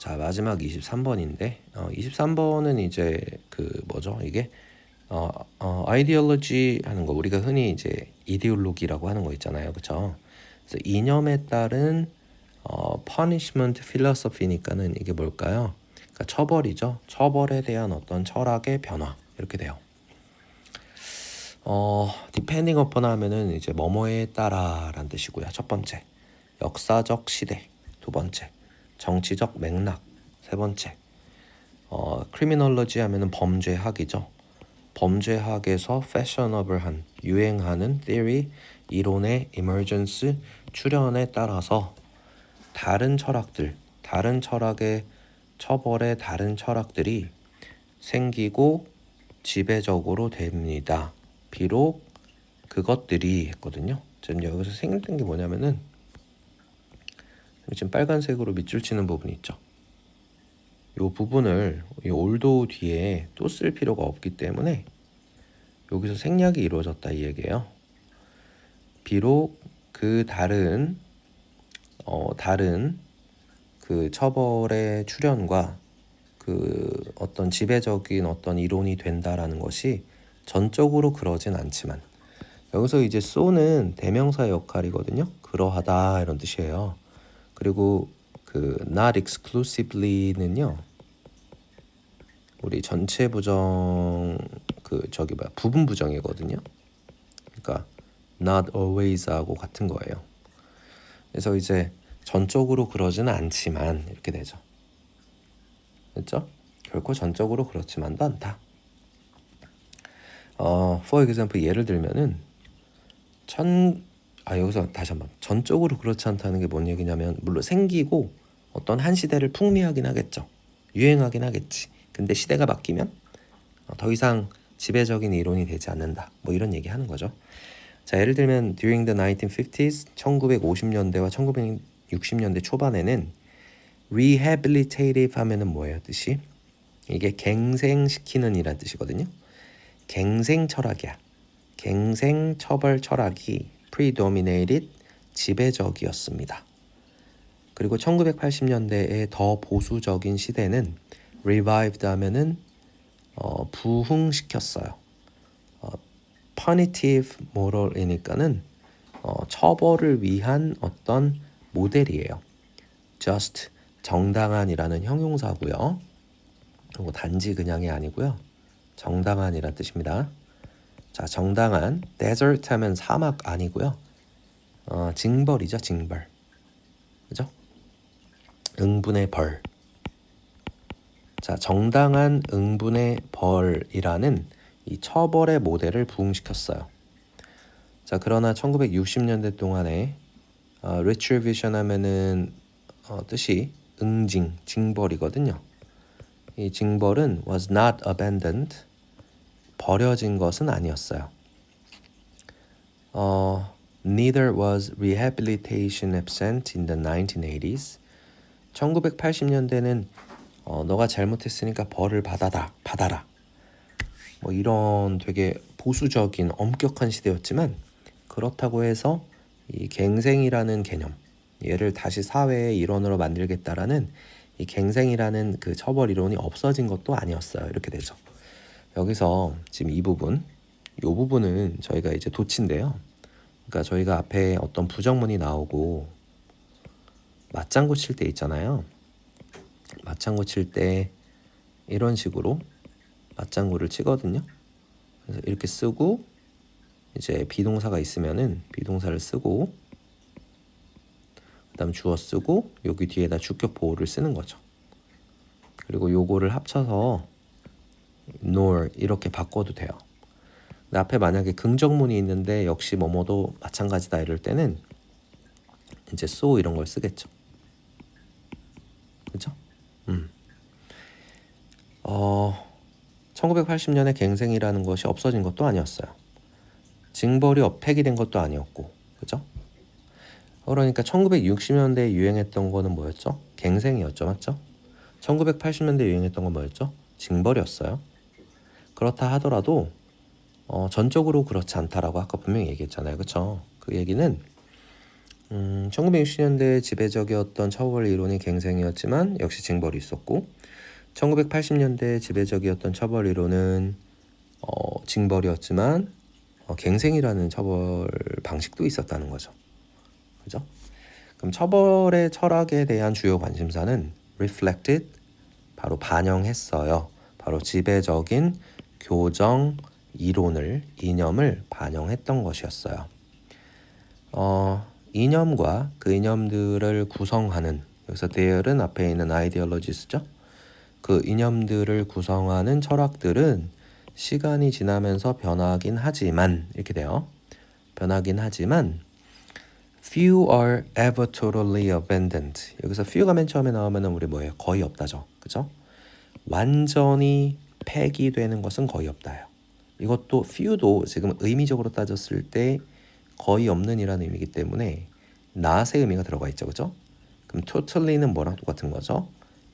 자 마지막 23번인데 어, 23번은 이제 그 뭐죠? 이게 어, 어 아이디올로지 하는 거. 우리가 흔히 이제 이데올로기라고 하는 거 있잖아요. 그쵸? 그래서 이념에 따른 어, punishment philosophy니까는 이게 뭘까요? 그러니까 처벌이죠. 처벌에 대한 어떤 철학의 변화. 이렇게 돼요. 어, depending upon 하면은 이제 뭐뭐에 따라라는 뜻이고요. 첫 번째, 역사적 시대. 두 번째, 정치적 맥락. 세 번째, 어, criminology 하면은 범죄학이죠. 범죄학에서 fashionable한, 유행하는 theory, 이론의 emergence, 출현에 따라서 다른 철학들, 다른 철학의 처벌의 다른 철학들이 생기고 지배적으로 됩니다. 비록 그것들이 했거든요. 지금 여기서 생략된 게 뭐냐면은 지금 빨간색으로 밑줄 치는 부분이 있죠. 이 부분을 이 올도 뒤에 또 쓸 필요가 없기 때문에 여기서 생략이 이루어졌다 이 얘기예요. 비록 그 다른 어 다른 그 처벌의 출현과 그 어떤 지배적인 어떤 이론이 된다라는 것이 전적으로 그러진 않지만 여기서 이제 쏘는 대명사 역할이거든요. 그러하다 이런 뜻이에요. 그리고 그 not exclusively는요. 우리 전체 부정 그 저기 봐 부분 부정이거든요. 그러니까 not always하고 같은 거예요. 그래서 이제 전적으로 그러지는 않지만 이렇게 되죠. 그렇죠? 결코 전적으로 그렇지만도 않다. 어, for example 예를 들면은 천, 아 여기서 다시 한번 전적으로 그렇지 않다는 게 뭔 얘기냐면 물론 생기고 어떤 한 시대를 풍미하긴 하겠죠. 유행하긴 하겠지. 근데 시대가 바뀌면 어, 더 이상 지배적인 이론이 되지 않는다. 뭐 이런 얘기 하는 거죠. 자, 예를 들면 during the 1950s 1950년대와 1960년대 초반에는 rehabilitative 하면은 뭐예요? 뜻이? 이게 갱생시키는 이란 뜻이거든요. 갱생 철학이야. 갱생 처벌 철학이 predominated 지배적이었습니다. 그리고 1980년대의 더 보수적인 시대는 revived 하면은 어, 부흥시켰어요. 어, punitive moral이니까는 어, 처벌을 위한 어떤 모델이에요. just 정당한이라는 형용사고요. 그리고 단지 그냥이 아니고요. 정당한이란 뜻입니다. 자, 정당한 desert 하면 사막 아니고요. 어, 징벌이죠, 징벌. 그죠? 응분의 벌. 자, 정당한 응분의 벌이라는 이 처벌의 모델을 부흥시켰어요. 자, 그러나 1960년대 동안에 어, retribution 하면은 어, 뜻이 응징, 징벌이거든요. 이 징벌은 was not abandoned, 버려진 것은 아니었어요. 어, neither was rehabilitation absent in the 1980s. 1980년대는 어, 너가 잘못했으니까 벌을 받아다, 받아라. 뭐 이런 되게 보수적인 엄격한 시대였지만 그렇다고 해서 이 갱생이라는 개념, 얘를 다시 사회의 일원으로 만들겠다라는 이 갱생이라는 그 처벌 이론이 없어진 것도 아니었어요. 이렇게 되죠. 여기서 지금 이 부분, 이 부분은 저희가 이제 도치인데요. 그러니까 저희가 앞에 어떤 부정문이 나오고 맞장구 칠 때 있잖아요. 맞장구 칠 때 이런 식으로 맞장구를 치거든요. 그래서 이렇게 쓰고 이제 비동사가 있으면은 비동사를 쓰고 그다음 주어 쓰고 여기 뒤에다 주격 보호를 쓰는 거죠. 그리고 요거를 합쳐서 nor 이렇게 바꿔도 돼요. 근데 앞에 만약에 긍정문이 있는데 역시 뭐뭐도 마찬가지다 이럴 때는 이제 so 이런 걸 쓰겠죠. 그죠? 음. 어, 1980년에 갱생이라는 것이 없어진 것도 아니었어요. 징벌이 폐기된 것도 아니었고, 그죠? 그러니까 1960년대에 유행했던 거는 뭐였죠? 갱생이었죠, 맞죠? 1980년대 에 유행했던 건 뭐였죠? 징벌이었어요. 그렇다 하더라도 어, 전적으로 그렇지 않다라고 아까 분명히 얘기했잖아요, 그렇죠? 그 얘기는 음, 1960년대 지배적이었던 처벌 이론이 갱생이었지만 역시 징벌이 있었고 1980년대 지배적이었던 처벌 이론은 어, 징벌이었지만 어, 갱생이라는 처벌 방식도 있었다는 거죠. 그죠? 그럼 처벌의 철학에 대한 주요 관심사는 reflected 바로 반영했어요. 바로 지배적인 교정 이론을 이념을 반영했던 것이었어요. 어, 이념과 그 이념들을 구성하는 여기서 there은 앞에 있는 ideologies죠. 그 이념들을 구성하는 철학들은 시간이 지나면서 변하긴 하지만 이렇게 돼요. 변하긴 하지만 few are ever totally abandoned. 여기서 few가 맨 처음에 나오면은 우리 뭐예요? 거의 없다죠. 그죠? 완전히 폐기되는 것은 거의 없다요. 이것도 few도 지금 의미적으로 따졌을 때 거의 없는이라는 의미이기 때문에 not의 의미가 들어가 있죠. 그죠? 그럼 totally는 뭐랑 똑같은 거죠?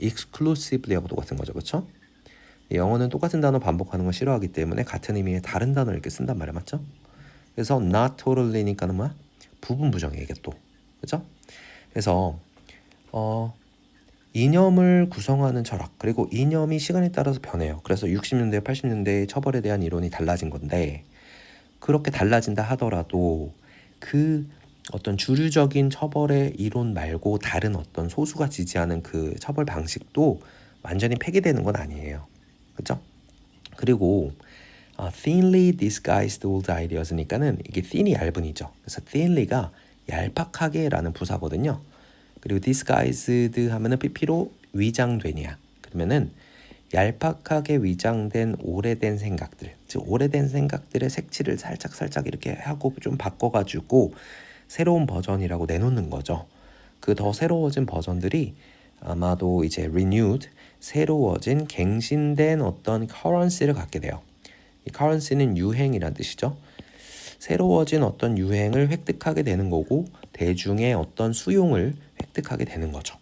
exclusively하고 똑같은 거죠. 그렇죠? 영어는 똑같은 단어 반복하는 거 싫어하기 때문에 같은 의미의 다른 단어를 이렇게 쓴단 말이야. 맞죠? 그래서 not totally니까는 뭐야? 부분 부정이에요. 이게 또. 그죠? 그래서 어 이념을 구성하는 철학 그리고 이념이 시간에 따라서 변해요. 그래서 60년대, 80년대 처벌에 대한 이론이 달라진 건데 그렇게 달라진다 하더라도 그 어떤 주류적인 처벌의 이론 말고 다른 어떤 소수가 지지하는 그 처벌 방식도 완전히 폐기되는 건 아니에요. 그죠? 그리고 어, thinly disguised old ideas니까는 이게 thin이 얇은이죠. 그래서 thinly가 얄팍하게라는 부사거든요. 그리고 disguised 하면은 pp로 위장되냐. 그러면은 얄팍하게 위장된 오래된 생각들, 즉 오래된 생각들의 색칠을 살짝 살짝 이렇게 하고 좀 바꿔가지고 새로운 버전이라고 내놓는 거죠. 그 더 새로워진 버전들이 아마도 이제 renewed, 새로워진, 갱신된 어떤 currency를 갖게 돼요. 이 currency는 유행이란 뜻이죠. 새로워진 어떤 유행을 획득하게 되는 거고 대중의 어떤 수용을 획득하게 되는 거죠.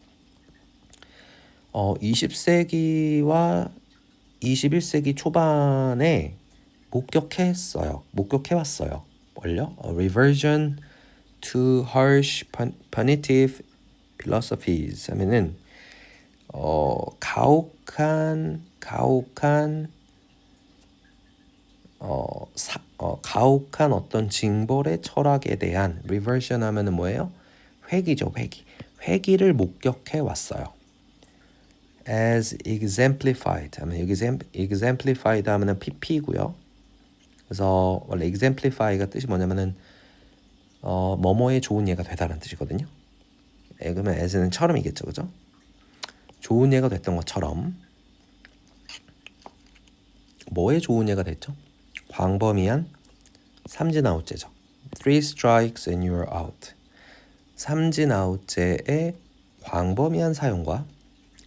어, 20세기와 21세기 초반에 목격했어요. 목격해왔어요. 뭘요? 어, reversion to harsh punitive philosophies 하면은 어, 가혹한 가혹한 어, 사, 어, 가혹한 어떤 징벌의 철학에 대한 reversion 하면은 뭐예요? 회기죠, 회기. 회기를 목격해 왔어요. as exemplified 하면 여기 exemplified 하면은 pp고요. 그래서 원래 exemplify가 뜻이 뭐냐면은 어, 뭐뭐의 좋은 예가 되다라는 뜻이거든요. 예, 그러면 as는 처럼이겠죠, 그죠? 좋은 예가 됐던 것처럼 뭐에 좋은 예가 됐죠? 광범위한 삼진 아웃제죠. Three strikes and you're out. 삼진 아웃제의 광범위한 사용과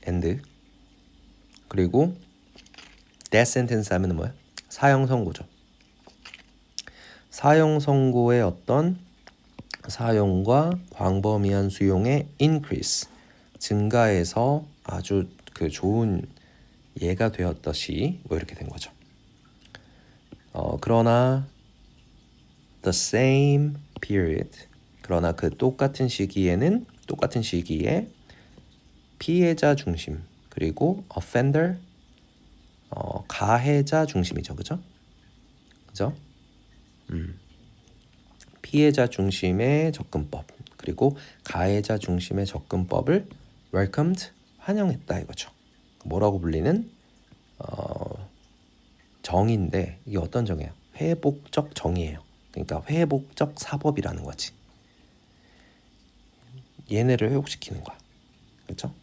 and 그리고 death sentence 하면 뭐야? 사형 선고죠. 사형 선고의 어떤 사용과 광범위한 수용의 increase 증가해서 아주 그 좋은 예가 되었듯이 뭐 이렇게 된 거죠. 어, 그러나 the same period 그러나 그 똑같은 시기에는 똑같은 시기에 피해자 중심 그리고 offender 어, 가해자 중심이죠, 그죠? 그죠? 음. 피해자 중심의 접근법 그리고 가해자 중심의 접근법을 welcomed 환영했다 이거죠. 뭐라고 불리는 어, 정의인데 이게 어떤 정의예요? 회복적 정의예요. 그러니까 회복적 사법이라는 거지. 얘네를 회복시키는 거야. 그렇죠?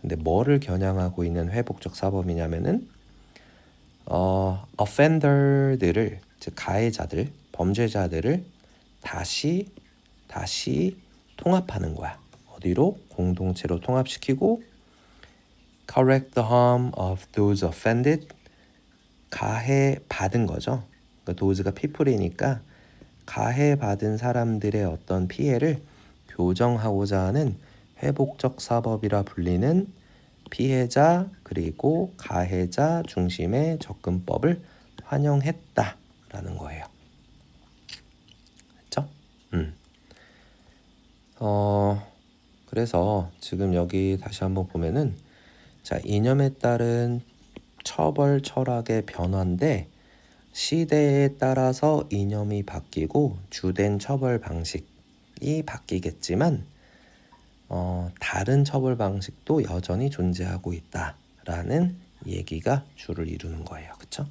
근데 뭐를 겨냥하고 있는 회복적 사법이냐면은 어, offender들을 즉 가해자들, 범죄자들을 다시 다시 통합하는 거야. 어디로? 공동체로 통합시키고 correct the harm of those offended 가해 받은 거죠. 그러니까 those가 people이니까 가해 받은 사람들의 어떤 피해를 교정하고자 하는 회복적 사법이라 불리는 피해자 그리고 가해자 중심의 접근법을 환영했다라는 거예요. 음. 어, 그래서 지금 여기 다시 한번 보면은 자, 이념에 따른 처벌 철학의 변화인데 시대에 따라서 이념이 바뀌고 주된 처벌 방식이 바뀌겠지만 어, 다른 처벌 방식도 여전히 존재하고 있다라는 얘기가 주를 이루는 거예요. 그렇죠?